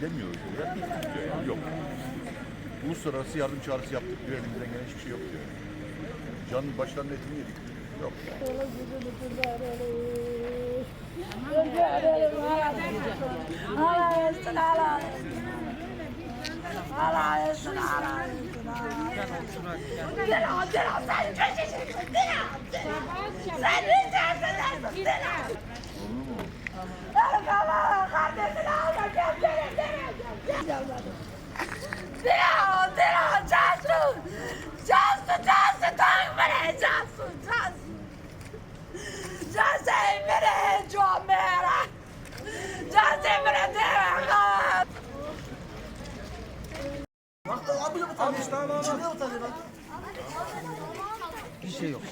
Gidemiyoruz. Ya bittik diyor yani. Yok. Uluslararası yardım çağrısı yaptık diyor. Elimizden gelen hiçbir şey yok diyor. Canın başlarının etini yedik. Yok. Allah etsin, Allah etsin. Allah etsin, Allah Dina. Dina, Dina, Cansu. Cansu, Cansu, tak beni, Cansu, Cansu. Cansu, beni, merak. Cansu, beni. Bir şey yok.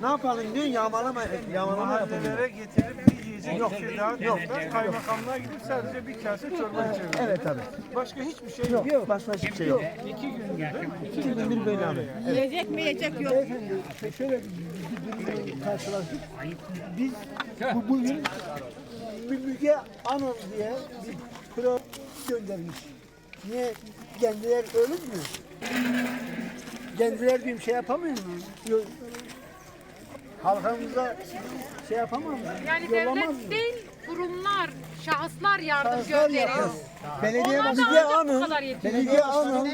Ne yapalım diyor yağmalama yağmalama yapalım. Mahallelere getirip bir yiyecek yok. tedarik etmek, kaymakamlığa gidip sadece bir kase çorba içelim. Evet abi. Başka hiçbir şey yok. Yok başka hiçbir şey yok. İki günde. İki gündür böyle abi. Yiyecek mi yiyecek yok. şöyle bir karşılaştık. Biz bu bugün bir Müge Anıl diye bir program göndermiş. Niye kendileri ölür mü? Kendileri bir şey yapamıyor mu? Yok. Halkımıza şey yapamaz mı? Yani Yollamaz mı? devlet değil, kurumlar, şahıslar yardım Şahıslar gönderiyor. yapar. Belediye Onlar da Müge ancak bu Anıl, kadar yetiyor. belediye Anıl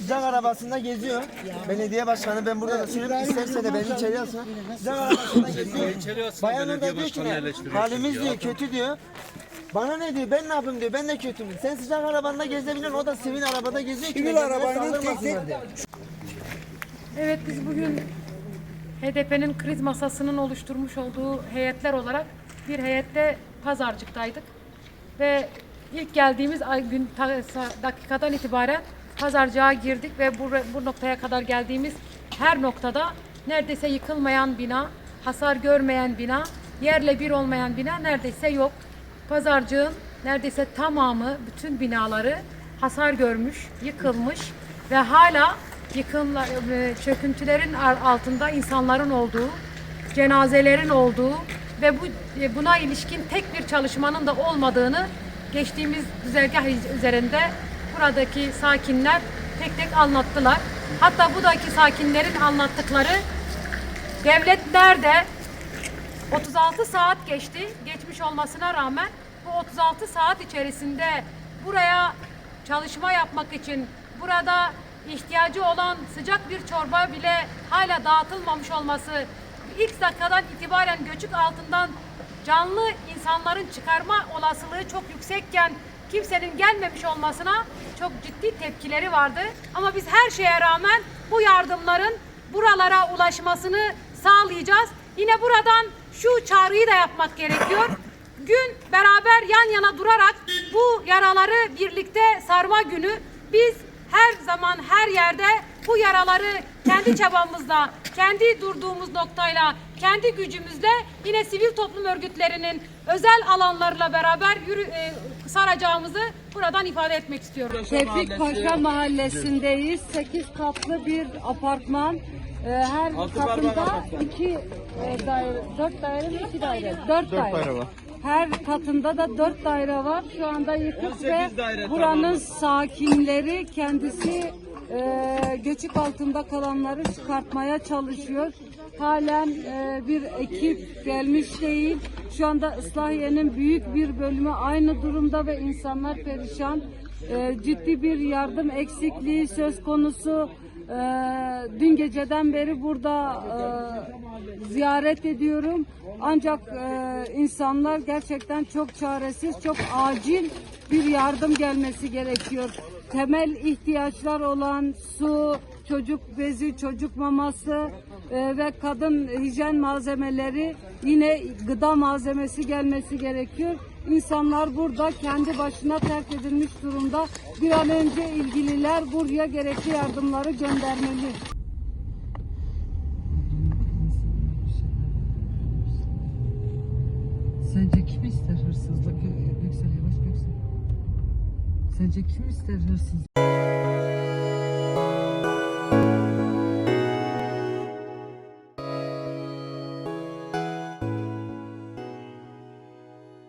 sıcak arabasında geziyor. Belediye başkanı ben burada da söylüyorum isterse de beni içeri alsın. Sıcak arabasında geziyor. Bayan orada diyor ki ne? Halimiz diyor kötü diyor. Bana ne diyor? Ben ne yapayım diyor. Ben de kötüyüm. Sen sıcak arabanda gezebiliyorsun. O da sivil arabada geziyor. Sivil saldırmasınlar tek- diyor. Evet biz bugün HDP'nin kriz masasının oluşturmuş olduğu heyetler olarak bir heyette pazarcıktaydık. Ve ilk geldiğimiz gün dakikadan itibaren pazarcığa girdik ve bu, bu noktaya kadar geldiğimiz her noktada neredeyse yıkılmayan bina, hasar görmeyen bina, yerle bir olmayan bina neredeyse yok. Pazarcığın neredeyse tamamı, bütün binaları hasar görmüş, yıkılmış ve hala yıkımla, e, çöküntülerin altında insanların olduğu, cenazelerin olduğu ve bu e, buna ilişkin tek bir çalışmanın da olmadığını geçtiğimiz güzergah üzerinde buradaki sakinler tek tek anlattılar. Hatta buradaki sakinlerin anlattıkları devlet nerede, 36 saat geçti. Geçmiş olmasına rağmen bu 36 saat içerisinde buraya çalışma yapmak için burada ihtiyacı olan sıcak bir çorba bile hala dağıtılmamış olması ilk dakikadan itibaren göçük altından canlı insanların çıkarma olasılığı çok yüksekken kimsenin gelmemiş olmasına çok ciddi tepkileri vardı. Ama biz her şeye rağmen bu yardımların buralara ulaşmasını sağlayacağız. Yine buradan şu çağrıyı da yapmak gerekiyor. Gün beraber yan yana durarak bu yaraları birlikte sarma günü biz her zaman her yerde bu yaraları kendi çabamızla, kendi durduğumuz noktayla, kendi gücümüzle yine sivil toplum örgütlerinin özel alanlarla beraber yürü, e, saracağımızı buradan ifade etmek istiyorum. Tevfik Paşa Mahallesi'ndeyiz. 8 katlı bir apartman. Ee, her katında iki e, daire, dört daire mi iki daire? Dört, daire. var. Her katında da dört daire var. Şu anda yıkık ve buranın sakinleri kendisi e, göçük altında kalanları çıkartmaya çalışıyor. Halen e, bir ekip gelmiş değil. Şu anda Islahiye'nin büyük bir bölümü aynı durumda ve insanlar perişan. E, ciddi bir yardım eksikliği söz konusu. E, dün geceden beri burada e, ziyaret ediyorum. Ancak e, insanlar gerçekten çok çaresiz, çok acil bir yardım gelmesi gerekiyor. Temel ihtiyaçlar olan su, çocuk bezi, çocuk maması e, ve kadın hijyen malzemeleri yine gıda malzemesi gelmesi gerekiyor. İnsanlar burada kendi başına terk edilmiş durumda. Bir an önce ilgililer buraya gerekli yardımları göndermeli. Sence kim ister hırsızlık? Göksel yavaş Göksel. Sence kim ister hırsız?